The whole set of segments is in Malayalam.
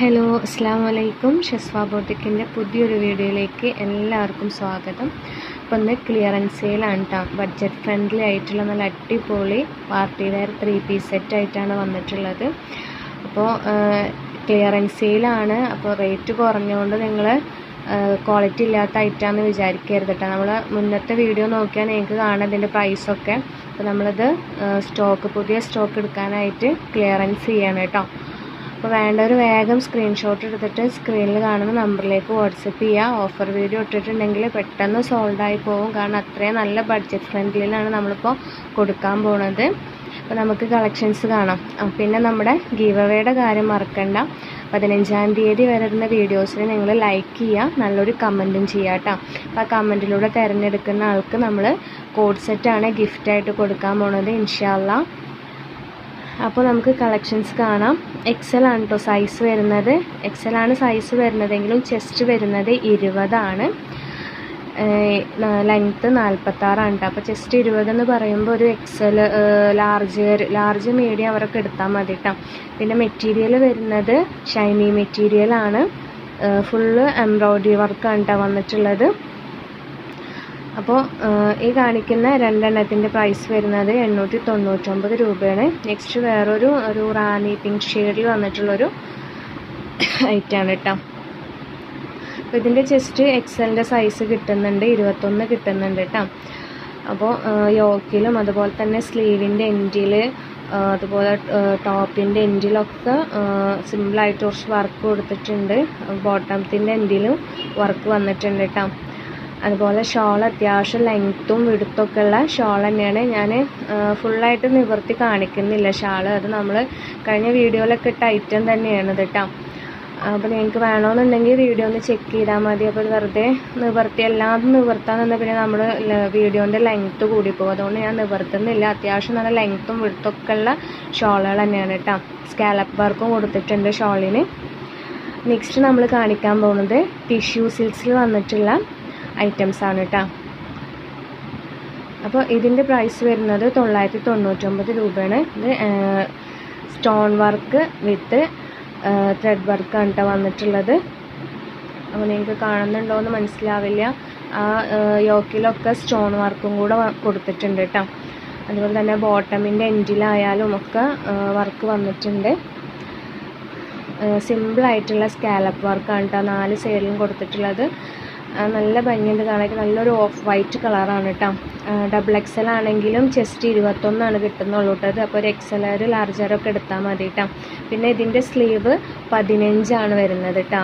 ഹലോ അസ്സാം വലൈക്കും ഷെസ്വ ബോട്ടിക്കിന്റെ പുതിയൊരു വീഡിയോയിലേക്ക് എല്ലാവർക്കും സ്വാഗതം. അപ്പോൾ ഇന്ന് ക്ലിയറൻസ് സെയിലാണ് കേട്ടോ ബഡ്ജറ്റ് ഫ്രണ്ട്ലി ആയിട്ടുള്ള നല്ല അടിപൊളി party wear three piece set ആയിട്ടാണ് വന്നിട്ടുള്ളത്. അപ്പോൾ ക്ലിയറൻസ് സെയിലാണ് അപ്പോൾ റേറ്റ് കുറഞ്ഞുകൊണ്ട് നിങ്ങൾ ക്വാളിറ്റി ഇല്ലാത്ത ഐറ്റാന്ന് വിചാരിക്കരുത് കേട്ടോ നമ്മൾ മുന്നത്തെ വീഡിയോ നോക്കിയാൽ നിങ്ങൾക്ക് കാണാം ഇതിന്റെ പ്രൈസൊക്കെ അപ്പോൾ നമ്മളത് സ്റ്റോക്ക് പുതിയ സ്റ്റോക്ക് എടുക്കാനായിട്ട് ക്ലിയറൻസ് ചെയ്യണം കേട്ടോ അപ്പോൾ വേണ്ടവർ വേഗം സ്ക്രീൻഷോട്ട് എടുത്തിട്ട് സ്ക്രീനിൽ കാണുന്ന നമ്പറിലേക്ക് വാട്സപ്പ് ചെയ്യുക ഓഫർ വീഡിയോ ഇട്ടിട്ടുണ്ടെങ്കിൽ പെട്ടെന്ന് സോൾഡ് ആയി പോകും കാരണം അത്രയും നല്ല ബഡ്ജറ്റ് ഫ്രണ്ട്ലിയിലാണ് നമ്മളിപ്പോൾ കൊടുക്കാൻ പോണത്. അപ്പോൾ നമുക്ക് കളക്ഷൻസ് കാണാം. പിന്നെ നമ്മുടെ ഗീവ് അവയുടെ കാര്യം മറക്കണ്ട. പതിനഞ്ചാം തീയതി വരുന്ന വീഡിയോസിന് നിങ്ങൾ ലൈക്ക് ചെയ്യുക നല്ലൊരു കമന്റും ചെയ്യുക കേട്ടോ അപ്പോൾ ആ കമന്റിലൂടെ തിരഞ്ഞെടുക്കുന്ന ആൾക്ക് നമ്മൾ കോഡ് സെറ്റാണ് ഗിഫ്റ്റായിട്ട് കൊടുക്കാൻ പോണത് ഇൻഷാല്ല അപ്പോൾ നമുക്ക് കളക്ഷൻസ് കാണാം. എക്സൽ ആണ് കേട്ടോ സൈസ് വരുന്നത്. എക്സൽ ആണ് സൈസ് വരുന്നതെങ്കിലും ചെസ്റ്റ് വരുന്നത് ഇരുപതാണ്. ലെങ്ത്ത് നാൽപ്പത്താറാണ് കേട്ടോ അപ്പോൾ ചെസ്റ്റ് ഇരുപതെന്ന് പറയുമ്പോൾ ഒരു എക്സൽ ലാർജ് ലാർജ് മീഡിയം അവരൊക്കെ എടുത്താൽ മതി കേട്ടോ പിന്നെ മെറ്റീരിയൽ വരുന്നത് ഷൈനി മെറ്റീരിയലാണ് ഫുള്ള് എംബ്രോയ്ഡറി വർക്കാണ് കേട്ടോ വന്നിട്ടുള്ളത്. അപ്പോൾ ഈ കാണിക്കുന്ന രണ്ടെണ്ണത്തിന്റെ പ്രൈസ് വരുന്നത് എണ്ണൂറ്റി തൊണ്ണൂറ്റൊമ്പത് രൂപയാണ്. നെക്സ്റ്റ് വേറൊരു ഒരു റാണി പിങ്ക് ഷെയ്ഡിൽ വന്നിട്ടുള്ളൊരു ഐറ്റാണ് കേട്ടോ അപ്പോൾ ഇതിന്റെ ചെസ്റ്റ് എക്സലിന്റെ സൈസ് കിട്ടുന്നുണ്ട് ഇരുപത്തൊന്ന് കിട്ടുന്നുണ്ട് കേട്ടോ അപ്പോൾ യോക്കിലും അതുപോലെ തന്നെ സ്ലീവിന്റെ എൻഡിൽ അതുപോലെ ടോപ്പിന്റെ എൻഡിലൊക്കെ സിമ്പിളായിട്ട് കുറച്ച് വർക്ക് കൊടുത്തിട്ടുണ്ട്. ബോട്ടത്തിന്റെ എൻഡിലും വർക്ക് വന്നിട്ടുണ്ട് കേട്ടോ അതുപോലെ ഷോൾ അത്യാവശ്യം ലെങ്ത്തും വിടുത്തൊക്കെ ഉള്ള ഷോൾ തന്നെയാണ് ഞാൻ ഫുള്ളായിട്ട് നിവർത്തി കാണിക്കുന്നില്ല. ഷാൾ അത് നമ്മൾ കഴിഞ്ഞ വീഡിയോയിലൊക്കെ ഇട്ട ഐറ്റം തന്നെയാണ് കേട്ടോ അപ്പോൾ നിങ്ങൾക്ക് വേണമെന്നുണ്ടെങ്കിൽ വീഡിയോ ഒന്ന് ചെക്ക് ചെയ്താൽ മതി. അപ്പോൾ വെറുതെ നിവർത്തി എല്ലാം നിവർത്താൻ നിന്ന് പിന്നെ നമ്മൾ വീഡിയോന്റെ ലെങ്ത്ത് കൂടിപ്പോകും അതുകൊണ്ട് ഞാൻ നിവർത്തുന്നില്ല. അത്യാവശ്യം നല്ല ലെങ്ത്തും വിടുത്തൊക്കെ ഉള്ള ഷോളുകൾ തന്നെയാണ് കേട്ടോ സ്കാലപ്പ് വർക്കും കൊടുത്തിട്ടുണ്ട് ഷോളിന്. നെക്സ്റ്റ് നമ്മൾ കാണിക്കാൻ പോകുന്നത് ടിഷ്യൂ സിൽക്സിൽ വന്നിട്ടുള്ള ഐറ്റംസ് ആണ് കേട്ടോ അപ്പോൾ ഇതിന്റെ പ്രൈസ് വരുന്നത് തൊള്ളായിരത്തി തൊണ്ണൂറ്റൊമ്പത് രൂപയാണ്. ഇത് സ്റ്റോൺ വർക്ക് വിത്ത് ത്രെഡ് വർക്കാണ് കേട്ടോ വന്നിട്ടുള്ളത്. അപ്പോൾ നിങ്ങൾക്ക് കാണുന്നുണ്ടോ എന്ന് മനസ്സിലാവില്ല. ആ യോക്കിലൊക്കെ സ്റ്റോൺ വർക്കും കൂടെ കൊടുത്തിട്ടുണ്ട് കേട്ടോ അതുപോലെ തന്നെ ബോട്ടമിന്റെ എൻഡിലായാലും ഒക്കെ വർക്ക് വന്നിട്ടുണ്ട്. സിമ്പിളായിട്ടുള്ള സ്കാലപ്പ് വർക്കാണ് കേട്ടോ നാല് സൈഡിലും കൊടുത്തിട്ടുള്ളത്. നല്ല ഭംഗിയുണ്ട് കാണാൻ നല്ലൊരു ഓഫ് വൈറ്റ് കളറാണ് കേട്ടോ ഡബിൾ എക്സൽ ആണെങ്കിലും ചെസ്റ്റ് ഇരുപത്തൊന്നാണ് കിട്ടുന്നുള്ളൂ കേട്ടോ അപ്പോൾ ഒരു എക്സലർ ലാർജറൊക്കെ എടുത്താൽ മതി കേട്ടോ പിന്നെ ഇതിന്റെ സ്ലീവ് പതിനഞ്ചാണ് വരുന്നത് കേട്ടോ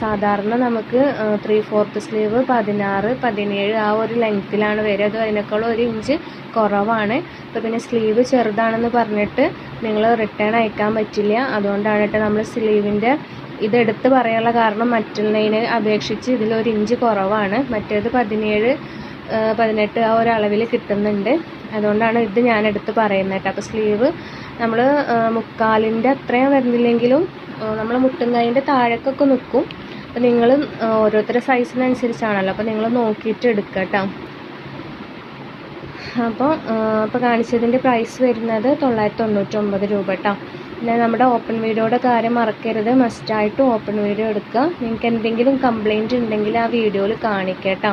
സാധാരണ നമുക്ക് ത്രീ ഫോർത്ത് സ്ലീവ് പതിനാറ് പതിനേഴ് ആ ഒരു ലെങ്ത്തിലാണ് വരിക. അത് അതിനേക്കാളും ഒരു ഇഞ്ച് കുറവാണ്. അപ്പോൾ പിന്നെ സ്ലീവ് ചെറുതാണെന്ന് പറഞ്ഞിട്ട് നിങ്ങൾ റിട്ടേൺ അയക്കാൻ പറ്റില്ല. അതുകൊണ്ടാണ് കേട്ടോ നമ്മൾ സ്ലീവിന്റെ ഇതെടുത്ത് പറയാനുള്ള കാരണം മറ്റുള്ളതിനെ അപേക്ഷിച്ച് ഇതിലൊരു ഇഞ്ച് കുറവാണ്. മറ്റേത് പതിനേഴ് പതിനെട്ട് ആ ഒരു അളവിൽ കിട്ടുന്നുണ്ട്. അതുകൊണ്ടാണ് ഇത് ഞാൻ എടുത്ത് പറയുന്നത് കേട്ടോ. അപ്പോൾ സ്ലീവ് നമ്മൾ മുക്കാലിന്റെ അത്രയും വരുന്നില്ലെങ്കിലും നമ്മൾ മുട്ടുന്നതിന്റെ താഴേക്കൊക്കെ നിൽക്കും അപ്പോൾ നിങ്ങൾ ഓരോരുത്തരുടെ സൈസിനനുസരിച്ചാണല്ലോ. അപ്പോൾ നിങ്ങൾ നോക്കിയിട്ട് എടുക്കുക കേട്ടോ. അപ്പോൾ ഇപ്പോൾ കാണിച്ചതിന്റെ പ്രൈസ് വരുന്നത് തൊള്ളായിരത്തി തൊണ്ണൂറ്റൊമ്പത് രൂപ കേട്ടോ. പിന്നെ നമ്മുടെ ഓപ്പൺ വീഡിയോയുടെ കാര്യം മറക്കരുത്. മസ്റ്റായിട്ട് ഓപ്പൺ വീഡിയോ എടുക്കുക. നിങ്ങൾക്ക് എന്തെങ്കിലും കംപ്ലൈന്റ് ഉണ്ടെങ്കിൽ ആ വീഡിയോയിൽ കാണിക്കട്ടോ.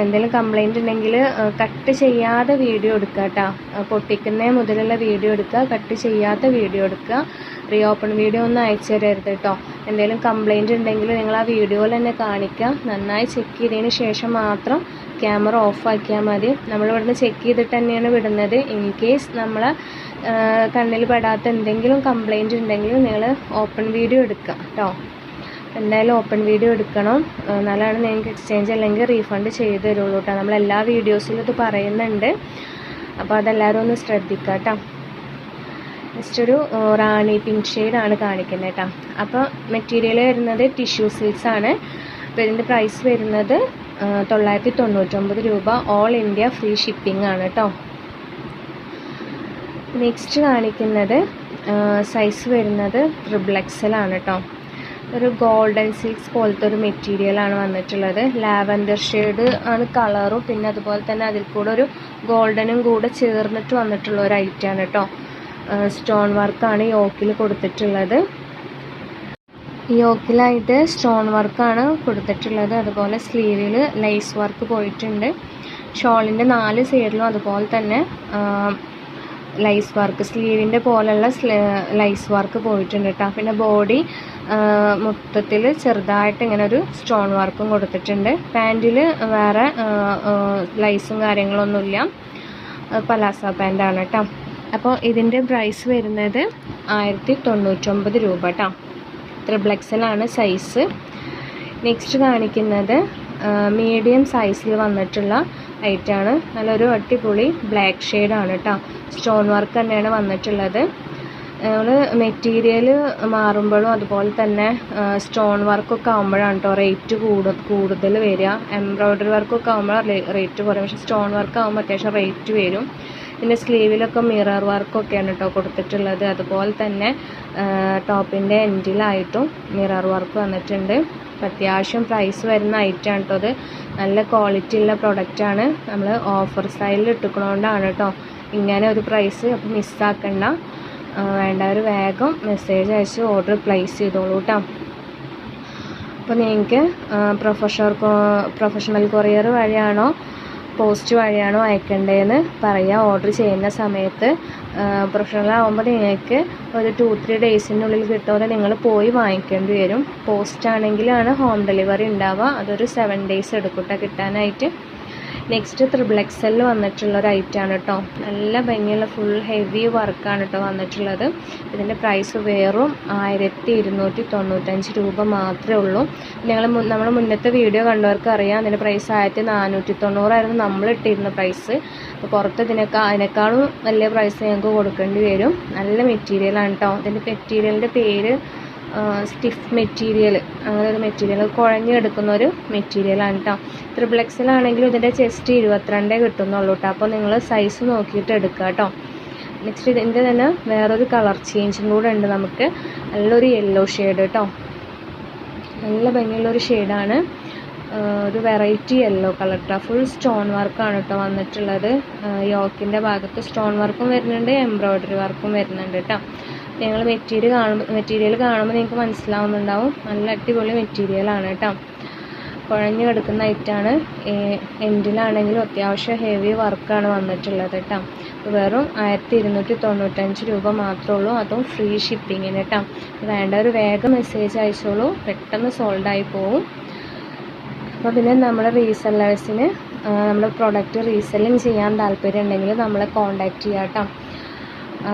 എന്തെങ്കിലും കംപ്ലൈന്റ് ഉണ്ടെങ്കിൽ കട്ട് ചെയ്യാതെ വീഡിയോ എടുക്കുക കേട്ടോ പൊട്ടിക്കുന്ന മുതലുള്ള വീഡിയോ എടുക്കുക കട്ട് ചെയ്യാത്ത വീഡിയോ എടുക്കുക. റീ ഓപ്പൺ വീഡിയോ ഒന്നും അയച്ചു തരരുത് കേട്ടോ എന്തെങ്കിലും കംപ്ലൈന്റ് ഉണ്ടെങ്കിൽ നിങ്ങൾ ആ വീഡിയോയിൽ തന്നെ കാണിക്കുക. നന്നായി ചെക്ക് ചെയ്തതിന് ശേഷം മാത്രം ക്യാമറ ഓഫാക്കിയാൽ മതി. നമ്മളിവിടുന്ന് ചെക്ക് ചെയ്തിട്ട് തന്നെയാണ് വിടുന്നത്. ഇൻ കേസ് നമ്മളെ കണ്ണിൽ പെടാത്ത എന്തെങ്കിലും കംപ്ലൈന്റ് ഉണ്ടെങ്കിൽ നിങ്ങൾ ഓപ്പൺ വീഡിയോ എടുക്കുക കേട്ടോ എന്തായാലും ഓപ്പൺ വീഡിയോ എടുക്കണം. എന്നാലാണ് നിങ്ങൾക്ക് എക്സ്ചേഞ്ച് അല്ലെങ്കിൽ റീഫണ്ട് ചെയ്ത് തരുള്ളൂ കേട്ടോ നമ്മൾ എല്ലാ വീഡിയോസിലും ഇത് പറയുന്നുണ്ട്. അപ്പോൾ അതെല്ലാവരും ഒന്ന് ശ്രദ്ധിക്കുക കേട്ടോ ജസ്റ്റ് ഒരു റാണി പിങ്ക് ഷെയ്ഡാണ് കാണിക്കുന്നത് കേട്ടോ അപ്പോൾ മെറ്റീരിയൽ വരുന്നത് ടിഷ്യൂ സിൽക്സ് ആണ്. അപ്പോൾ ഇതിന്റെ പ്രൈസ് വരുന്നത് തൊള്ളായിരത്തി തൊണ്ണൂറ്റൊമ്പത് രൂപ. ഓൾ ഇന്ത്യ ഫ്രീ ഷിപ്പിംഗ് ആണ് കേട്ടോ നെക്സ്റ്റ് കാണിക്കുന്നത് സൈസ് വരുന്നത് ആണ് കേട്ടോ ഒരു ഗോൾഡൻ സിൽക്സ് പോലത്തെ ഒരു മെറ്റീരിയലാണ് വന്നിട്ടുള്ളത്. ലാവൻഡർ ഷെയ്ഡ് ആണ് കളറും പിന്നെ അതുപോലെ തന്നെ അതിൽ കൂടെ ഒരു ഗോൾഡനും കൂടെ ചേർന്നിട്ട് വന്നിട്ടുള്ള ഒരു ഐറ്റമാണ് കേട്ടോ സ്റ്റോൺ വർക്കാണ് യോക്കിൽ കൊടുത്തിട്ടുള്ളത്. യോക്കിലായിട്ട് സ്റ്റോൺ വർക്കാണ് കൊടുത്തിട്ടുള്ളത്. അതുപോലെ സ്ലീവിൽ ലൈസ് വർക്ക് പോയിട്ടുണ്ട്. ഷോളിന്റെ നാല് സൈഡിലും അതുപോലെ തന്നെ ലൈസ് വർക്ക് സ്ലീവിന്റെ പോലുള്ള ലൈസ് വർക്ക് പോയിട്ടുണ്ട് കേട്ടോ പിന്നെ ബോഡി മൊത്തത്തിൽ ചെറുതായിട്ട് ഇങ്ങനെ ഒരു സ്റ്റോൺ വർക്കും കൊടുത്തിട്ടുണ്ട്. പാന്റിൽ വേറെ ലൈസും കാര്യങ്ങളൊന്നുമില്ല. പലാസ പാന്റാണ് കേട്ടോ അപ്പോൾ ഇതിന്റെ പ്രൈസ് വരുന്നത് ആയിരത്തി തൊണ്ണൂറ്റൊമ്പത് രൂപ കേട്ടോ ത്രിബിൾ എക്സലാണ് സൈസ്. നെക്സ്റ്റ് കാണിക്കുന്നത് മീഡിയം സൈസിൽ വന്നിട്ടുള്ള ഐറ്റാണ്. നല്ലൊരു അടിപൊളി ബ്ലാക്ക് ഷെയ്ഡാണ് കേട്ടോ സ്റ്റോൺ വർക്ക് തന്നെയാണ് വന്നിട്ടുള്ളത്. നമ്മൾ മെറ്റീരിയൽ മാറുമ്പോഴും അതുപോലെ തന്നെ സ്റ്റോൺ വർക്കൊക്കെ ആകുമ്പോഴാണ് കേട്ടോ റേറ്റ് കൂടു കൂടുതൽ വരിക. എംബ്രോയ്ഡറി വർക്കൊക്കെ ആകുമ്പോൾ റേറ്റ് കുറയും. പക്ഷേ സ്റ്റോൺ വർക്ക് ആകുമ്പോൾ അത്യാവശ്യം റേറ്റ് വരും. പിന്നെ സ്ലീവിലൊക്കെ മിറർ വർക്കൊക്കെയാണ് കേട്ടോ കൊടുത്തിട്ടുള്ളത്. അതുപോലെ തന്നെ ടോപ്പിന്റെ എൻഡിലായിട്ടും മിറർ വർക്ക് വന്നിട്ടുണ്ട്. അത്യാവശ്യം പ്രൈസ് വരുന്ന ഐറ്റമാണ് കേട്ടോ അത്. നല്ല ക്വാളിറ്റി ഉള്ള പ്രൊഡക്റ്റാണ് നമ്മൾ ഓഫർ സ്റ്റൈലിൽ ഇട്ടുക്കണോണ്ടാണ് കേട്ടോ ഇങ്ങനെ ഒരു പ്രൈസ് അപ്പോൾ മിസ്സാക്കണ്ട വേണ്ടവർ വേഗം മെസ്സേജ് അയച്ച് ഓർഡർ പ്ലേസ് ചെയ്തോളൂ കേട്ടോ അപ്പോൾ നിങ്ങൾക്ക് പ്രൊഫഷണൽ പ്രൊഫഷണൽ കൊറിയർ വഴിയാണോ പോസ്റ്റ് വഴിയാണോ അയക്കേണ്ടതെന്ന് പറയുക ഓർഡർ ചെയ്യുന്ന സമയത്ത് പ്രൊഫഷണൽ ആകുമ്പോൾ നിങ്ങൾക്ക് ഒരു ടു ത്രീ ഡേയ്സിനുള്ളിൽ കിട്ടുമ്പോൾ നിങ്ങൾ പോയി വാങ്ങിക്കേണ്ടി വരും. പോസ്റ്റ് ആണെങ്കിലാണ് ഹോം ഡെലിവറി ഉണ്ടാവുക. അതൊരു സെവൻ ഡേയ്സ് എടുക്കട്ടെ കിട്ടാനായിട്ട്. നെക്സ്റ്റ് ത്രിബിൾ എക്സലിൽ വന്നിട്ടുള്ള ഒരു ഐറ്റമാണ് കേട്ടോ നല്ല ഭംഗിയുള്ള ഫുൾ ഹെവി വർക്കാണ് കേട്ടോ വന്നിട്ടുള്ളത്. ഇതിന്റെ പ്രൈസ് വേറും ആയിരത്തി ഇരുന്നൂറ്റി തൊണ്ണൂറ്റഞ്ച് രൂപ മാത്രമേ ഉള്ളൂ. ഞങ്ങൾ നമ്മൾ മുന്നത്തെ വീഡിയോ കണ്ടവർക്ക് അറിയാം. അതിന്റെ പ്രൈസ് ആയിരത്തി നാനൂറ്റി തൊണ്ണൂറായിരുന്നു നമ്മൾ ഇട്ടിരുന്ന പ്രൈസ് അപ്പോൾ പുറത്ത് ഇതിനേക്കാൾ അതിനേക്കാളും വലിയ പ്രൈസ് ഞങ്ങൾക്ക് കൊടുക്കേണ്ടി വരും. നല്ല മെറ്റീരിയലാണ് കേട്ടോ ഇതിന്റെ മെറ്റീരിയലിന്റെ പേര് സ്റ്റിഫ് മെറ്റീരിയൽ അങ്ങനെ ഒരു മെറ്റീരിയൽ കുഴഞ്ഞെടുക്കുന്ന ഒരു മെറ്റീരിയലാണ് കേട്ടോ ത്രിബിൾ എക്സിലാണെങ്കിൽ ഇതിന്റെ ചെസ്റ്റ് ഇരുപത്തിരണ്ടേ കിട്ടുന്നുള്ളൂ കേട്ടോ അപ്പോൾ നിങ്ങൾ സൈസ് നോക്കിയിട്ട് എടുക്കുക കേട്ടോ നെക്സ്റ്റ് ഇതിന്റെ തന്നെ വേറൊരു കളർ ചേഞ്ചും കൂടെ ഉണ്ട് നമുക്ക്. നല്ലൊരു യെല്ലോ ഷെയ്ഡ് കേട്ടോ നല്ല ഭംഗിയുള്ളൊരു ഷെയ്ഡാണ് ഒരു വെറൈറ്റി യെല്ലോ കളർ കേട്ടോ ഫുൾ സ്റ്റോൺ വർക്കാണ് കേട്ടോ വന്നിട്ടുള്ളത്. യോക്കിന്റെ ഭാഗത്ത് സ്റ്റോൺ വർക്കും വരുന്നുണ്ട് എംബ്രോയ്ഡറി വർക്കും വരുന്നുണ്ട് കേട്ടോ ഞങ്ങൾ മെറ്റീരിയൽ കാണുമ്പോൾ മെറ്റീരിയൽ കാണുമ്പോൾ നിങ്ങൾക്ക് മനസ്സിലാവുന്നുണ്ടാവും. നല്ല അടിപൊളി മെറ്റീരിയലാണ് കേട്ടോ കുഴഞ്ഞു കിടക്കുന്ന ഐറ്റാണ് എൻഡിലാണെങ്കിലും അത്യാവശ്യം ഹെവി വർക്കാണ് വന്നിട്ടുള്ളത് കേട്ടോ വെറും ആയിരത്തി ഇരുന്നൂറ്റി തൊണ്ണൂറ്റഞ്ച് രൂപ മാത്രമേ ഉള്ളൂ. അതും ഫ്രീ ഷിപ്പിങ്ങിന് കേട്ടോ വേണ്ട ഒരു വേഗം മെസ്സേജ് അയച്ചോളൂ. പെട്ടെന്ന് സോൾഡ് ആയി പോവും. അപ്പോൾ പിന്നെ നമ്മുടെ റീസെല്ലേഴ്സിന് നമ്മുടെ പ്രൊഡക്റ്റ് റീസെല്ലിങ് ചെയ്യാൻ താല്പര്യം ഉണ്ടെങ്കിൽ നമ്മളെ കോൺടാക്റ്റ് ചെയ്യാം കേട്ടോ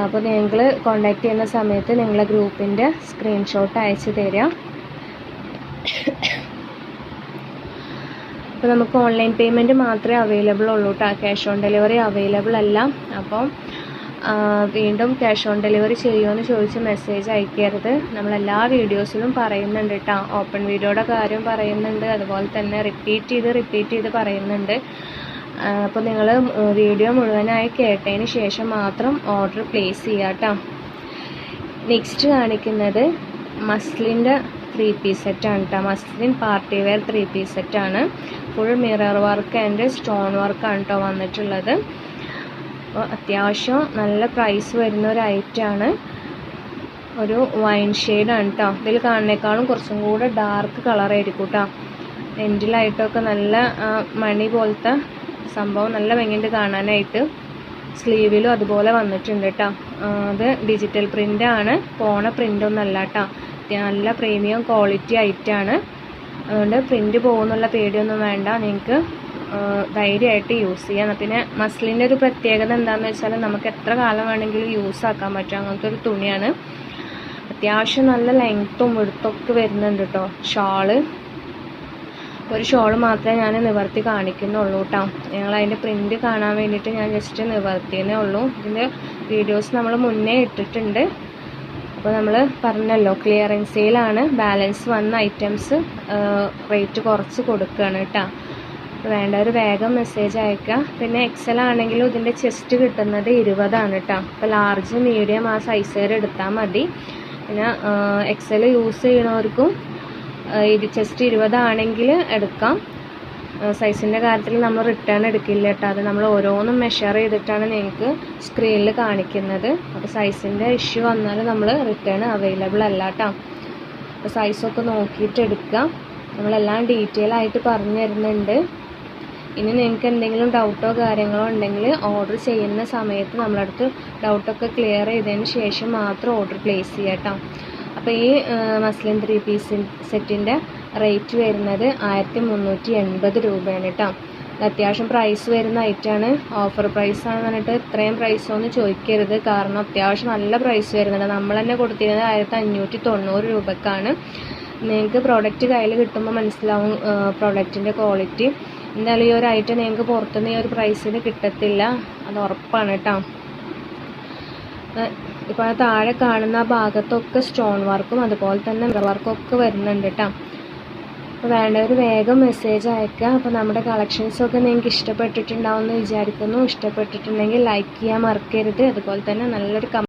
അപ്പോൾ നിങ്ങൾ കോണ്ടാക്ട് ചെയ്യുന്ന സമയത്ത് നിങ്ങളെ ഗ്രൂപ്പിന്റെ സ്ക്രീൻഷോട്ട് അയച്ചു തരാം. അപ്പോൾ നമുക്ക് ഓൺലൈൻ പേയ്മെന്റ് മാത്രമേ അവൈലബിൾ ഉള്ളൂ കേട്ടോ ക്യാഷ് ഓൺ ഡെലിവറി അവൈലബിൾ അല്ല. അപ്പം വീണ്ടും ക്യാഷ് ഓൺ ഡെലിവറി ചെയ്യുമെന്ന് ചോദിച്ച് മെസ്സേജ് അയക്കരുത്. നമ്മളെല്ലാ വീഡിയോസിലും പറയുന്നുണ്ട് കേട്ടോ ഓപ്പൺ വീഡിയോയുടെ കാര്യം പറയുന്നുണ്ട്. അതുപോലെ തന്നെ റിപ്പീറ്റ് ചെയ്ത് റിപ്പീറ്റ് ചെയ്ത് പറയുന്നുണ്ട്. അപ്പോൾ നിങ്ങൾ വീഡിയോ മുഴുവനായി കേട്ടതിന് ശേഷം മാത്രം ഓർഡർ പ്ലേസ് ചെയ്യുക കേട്ടോ നെക്സ്റ്റ് കാണിക്കുന്നത് മസ്ലിന്റെ ത്രീ പീസ് സെറ്റാണ് കേട്ടോ muslin party wear three piece സെറ്റാണ് full mirror work and stone വർക്കാണ് കേട്ടോ വന്നിട്ടുള്ളത്. അപ്പോൾ അത്യാവശ്യം നല്ല പ്രൈസ് വരുന്ന ഒരു ഐറ്റമാണ് ഒരു വൈൻ ഷെയ്ഡാണ് കേട്ടോ ഇതിൽ കാണുന്നേക്കാളും കുറച്ചും കൂടെ ഡാർക്ക് കളറായിരിക്കും കേട്ടോ എൻഡിലായിട്ടൊക്കെ നല്ല മണി പോലത്തെ സംഭവം നല്ല ഭംഗിയുണ്ട് കാണാനായിട്ട്. സ്ലീവിലും അതുപോലെ വന്നിട്ടുണ്ട് കേട്ടോ അത് ഡിജിറ്റൽ പ്രിന്റ് ആണ്. പോണ പ്രിന്റ് ഒന്നല്ല കേട്ടോ നല്ല പ്രീമിയം ക്വാളിറ്റി ആയിട്ടാണ് അതുകൊണ്ട് പ്രിന്റ് പോകുന്നുള്ള പേടിയൊന്നും വേണ്ട. നിങ്ങൾക്ക് ധൈര്യമായിട്ട് യൂസ് ചെയ്യാം. പിന്നെ മസ്ലിന്റെ ഒരു പ്രത്യേകത എന്താണെന്ന് വെച്ചാൽ നമുക്ക് എത്ര കാലം വേണമെങ്കിലും യൂസ് ആക്കാൻ പറ്റും. അങ്ങനത്തെ ഒരു തുണിയാണ്. അത്യാവശ്യം നല്ല ലെങ്ത്തും വെടുത്തൊക്കെ വരുന്നുണ്ട് കേട്ടോ ഷാൾ ഒരു ഷോൾ മാത്രമേ ഞാൻ നിവർത്തി കാണിക്കുന്നുള്ളൂ കേട്ടോ ഞങ്ങൾ അതിന്റെ പ്രിന്റ് കാണാൻ വേണ്ടിയിട്ട് ഞാൻ ജസ്റ്റ് നിവർത്തിയെന്നേ ഉള്ളൂ. ഇതിന്റെ വീഡിയോസ് നമ്മൾ മുന്നേ ഇട്ടിട്ടുണ്ട്. അപ്പോൾ നമ്മൾ പറഞ്ഞല്ലോ ക്ലിയറിങ് സെയിലാണ് ബാലൻസ് വന്ന ഐറ്റംസ് റേറ്റ് കുറച്ച് കൊടുക്കുകയാണ് കേട്ടോ ഒരു വേഗം മെസ്സേജ് അയക്കുക. പിന്നെ എക്സൽ ആണെങ്കിലും ഇതിന്റെ ചെസ്റ്റ് കിട്ടുന്നത് ഇരുപതാണ് കേട്ടോ അപ്പോൾ ലാർജ് മീഡിയം ആ സൈസ് വരെ എടുത്താൽ മതി. പിന്നെ എക്സൽ യൂസ് ചെയ്യണവർക്കും ഇത് ചെസ്റ്റ് ഇരുപതാണെങ്കിൽ എടുക്കാം. സൈസിന്റെ കാര്യത്തിൽ നമ്മൾ റിട്ടേൺ എടുക്കില്ല കേട്ടോ അത് നമ്മൾ ഓരോന്നും മെഷർ ചെയ്തിട്ടാണ് നിങ്ങൾക്ക് സ്ക്രീനിൽ കാണിക്കുന്നത്. അപ്പോൾ സൈസിന്റെ ഇഷ്യൂ വന്നാൽ നമ്മൾ റിട്ടേൺ അവൈലബിൾ അല്ല കേട്ടോ അപ്പോൾ സൈസൊക്കെ നോക്കിയിട്ട് എടുക്കുക നമ്മളെല്ലാം ഡീറ്റെയിൽ ആയിട്ട് പറഞ്ഞു തരുന്നുണ്ട്. ഇനി നിങ്ങൾക്ക് എന്തെങ്കിലും ഡൗട്ടോ കാര്യങ്ങളോ ഉണ്ടെങ്കിൽ ഓർഡർ ചെയ്യുന്ന സമയത്ത് നമ്മളടുത്ത് ഡൗട്ടൊക്കെ ക്ലിയർ ചെയ്തതിന് ശേഷം മാത്രം ഓർഡർ പ്ലേസ് ചെയ്യാം കേട്ടോ അപ്പോൾ ഈ മസ്ലിൻ ത്രീ പീസ് സെറ്റിന്റെ റേറ്റ് വരുന്നത് ആയിരത്തി മുന്നൂറ്റി എൺപത് രൂപയാണ് കേട്ടോ അത്യാവശ്യം പ്രൈസ് വരുന്ന ഐറ്റമാണ് ഓഫർ പ്രൈസ് ആണ് പറഞ്ഞിട്ട് ഇത്രയും പ്രൈസ് ഒന്ന് ചോദിക്കരുത്. കാരണം അത്യാവശ്യം നല്ല പ്രൈസ് വരുന്നുണ്ട്. നമ്മൾ തന്നെ കൊടുത്തിരുന്നത് ആയിരത്തി അഞ്ഞൂറ്റി തൊണ്ണൂറ് രൂപക്കാണ്. നിങ്ങൾക്ക് പ്രോഡക്റ്റ് കയ്യിൽ കിട്ടുമ്പോൾ മനസ്സിലാവും പ്രോഡക്റ്റിന്റെ ക്വാളിറ്റി എന്തായാലും ഈ ഒരു ഐറ്റം നിങ്ങൾക്ക് പുറത്തുനിന്ന് ഈ ഒരു പ്രൈസിന് കിട്ടത്തില്ല. അത് ഉറപ്പാണ് കേട്ടോ ഇപ്പോൾ ആ താഴെ കാണുന്ന ആ ഭാഗത്തൊക്കെ സ്റ്റോൺ വർക്കും അതുപോലെ തന്നെ മിറർ വർക്കും ഒക്കെ വരുന്നുണ്ട് കേട്ടോ അപ്പോൾ വേണ്ടവർ വേഗം മെസ്സേജ് അയക്കുക അപ്പോൾ നമ്മുടെ കളക്ഷൻസൊക്കെ നിങ്ങൾക്ക് ഇഷ്ടപ്പെട്ടിട്ടുണ്ടാവും എന്ന് വിചാരിക്കുന്നു. ഇഷ്ടപ്പെട്ടിട്ടുണ്ടെങ്കിൽ ലൈക്ക് ചെയ്യാൻ മറക്കരുത്. അതുപോലെ തന്നെ നല്ലൊരു